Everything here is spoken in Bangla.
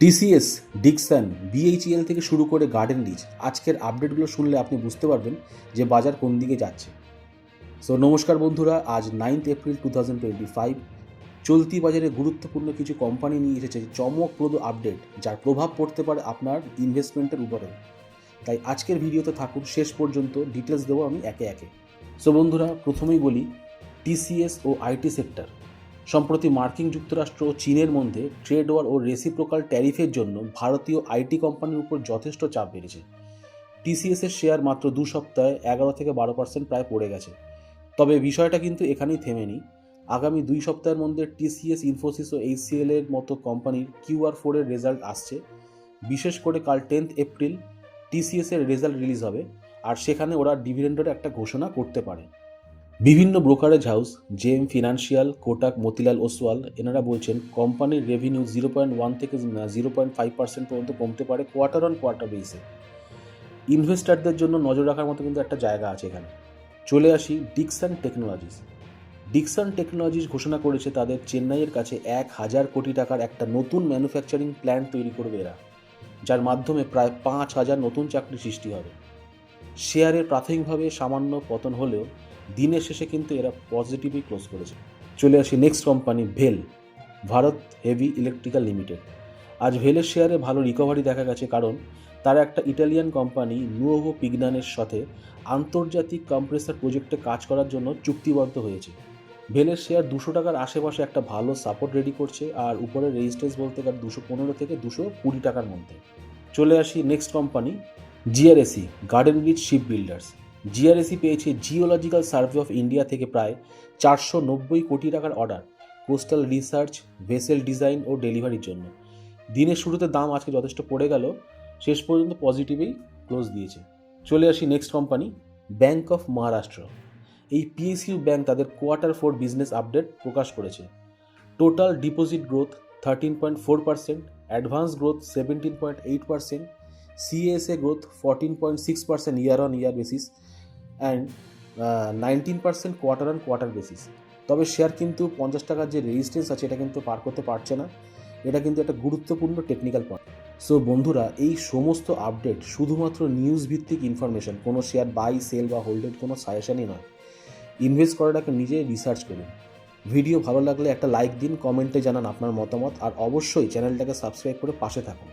টিসিএস, ডিকসন, বিএইচইএল থেকে শুরু করে গার্ডেন রিচ। আজকের আপডেটগুলো শুনলে আপনি বুঝতে পারবেন যে বাজার কোন দিকে যাচ্ছে। সো নমস্কার বন্ধুরা, আজ ninth April two thousand twenty five চলতি বাজারে গুরুত্বপূর্ণ কিছু কোম্পানি নিয়ে এসেছে চমকপ্রদ আপডেট যার প্রভাব পড়তে পারে আপনার ইনভেস্টমেন্টের উপরে তাই আজকের ভিডিওতে থাকুন, শেষ পর্যন্ত ডিটেলস দেবো আমি একে একে। সো বন্ধুরা, প্রথমেই বলি, টিসিএস ও আইটি সেক্টর সম্প্রতি মার্কিন যুক্তরাষ্ট্র ও চীনের মধ্যে ট্রেড ওয়ার ও রেসিপ্রোকাল ট্যারিফের জন্য ভারতীয় আইটি কোম্পানির উপর যথেষ্ট চাপ বেড়েছে। টিসিএস এর শেয়ার মাত্র দু সপ্তাহে এগারো থেকে বারো পার্সেন্ট প্রায় পড়ে গেছে। তবে বিষয়টা কিন্তু এখানেই থেমেনি। আগামী দুই সপ্তাহের মধ্যে টিসিএস, ইনফোসিস ও এইচসিএল এর মতো কোম্পানির কিউআর ফোরের রেজাল্ট আসছে। বিশেষ করে কাল টেন্থ এপ্রিল টিসিএস এর রেজাল্ট রিলিজ হবে, আর সেখানে ওরা ডিভিডেন্ডের একটা ঘোষণা করতে পারে। বিভিন্ন brokerage house JM financial Kotak Motilal Oswal এনারা বলছেন কোম্পানির রেভিনিউ জিরো পয়েন্ট ওয়ান থেকে জিরো পয়েন্ট ফাইভ পার্সেন্ট পর্যন্ত কমতে পারে কোয়ার্টার অন কোয়ার্টার বেসে ইনভেস্টারদের জন্য নজর রাখার মতো কিন্তু একটা জায়গা আছে এখানে। চলে আসি ডিকসন টেকনোলজিস ডিকসন টেকনোলজিস ঘোষণা করেছে তাদের চেন্নাইয়ের কাছে এক হাজার কোটি টাকার একটা নতুন ম্যানুফ্যাকচারিং প্ল্যান্ট তৈরি করবে এরা, যার মাধ্যমে প্রায় পাঁচ হাজার নতুন চাকরি সৃষ্টি হবে। শেয়ারের প্রাথমিকভাবে সামান্য পতন হলেও দিনের শেষে কিন্তু এরা পজিটিভই ক্লোজ করেছে। চলে আসি নেক্সট কোম্পানি ভেল ভারত হেভি ইলেকট্রিক্যাল লিমিটেড আজ ভেলের শেয়ারে ভালো রিকভারি দেখা গেছে কারণ তারা একটা ইটালিয়ান কোম্পানি নুয়োভো পিগনানের সাথে আন্তর্জাতিক কম্প্রেসার প্রজেক্টে কাজ করার জন্য চুক্তিবদ্ধ হয়েছে। ভেলের শেয়ার দুশো টাকার আশেপাশে একটা ভালো সাপোর্ট রেডি করছে আর উপরে রেজিস্ট্রেন্স বলতে গেলে দুশো পনেরো থেকে দুশো কুড়ি টাকার মধ্যে। চলে আসি next company GRSE garden reach ship builders GRSE পেয়েছে জিওলজিক্যাল সার্ভে অফ ইন্ডিয়া থেকে প্রায় চারশো নব্বই কোটি টাকার order coastal research, vessel design ও ডেলিভারির জন্য। দিনের শুরুতে দাম আজকে যথেষ্ট পড়ে গেল, শেষ পর্যন্ত পজিটিভেই ক্লোজ দিয়েছে। চলে আসি next company, bank of Maharashtra. এই পিএসইউ ব্যাংক তাদের কোয়ার্টার ফোর বিজনেস আপডেট প্রকাশ করেছে। Total deposit growth thirteen point four percent, advance growth seventeen point eight percent point six percent year on year basis and nineteen percent quarter on quarter basis তবে শেয়ার কিন্তু পঞ্চাশ টাকার যে রেজিস্ট্যান্স আছে, এটা কিন্তু পার করতে পারছে না। এটা কিন্তু একটা গুরুত্বপূর্ণ টেকনিক্যাল পয়েন্ট সো বন্ধুরা, এই সমস্ত আপডেট শুধুমাত্র নিউজ ভিত্তিক ইনফরমেশন কোনো শেয়ার বাই সেল বা হোল্ডের কোনো সাজেশনই নয়। ইনভেস্ট করাটাকে নিজে রিসার্চ করুন। ভিডিও ভালো লাগলে একটা লাইক দিন কমেন্টে জানান আপনার মতামত। আর অবশ্যই চ্যানেলটাকে সাবস্ক্রাইব করে পাশে থাকুন।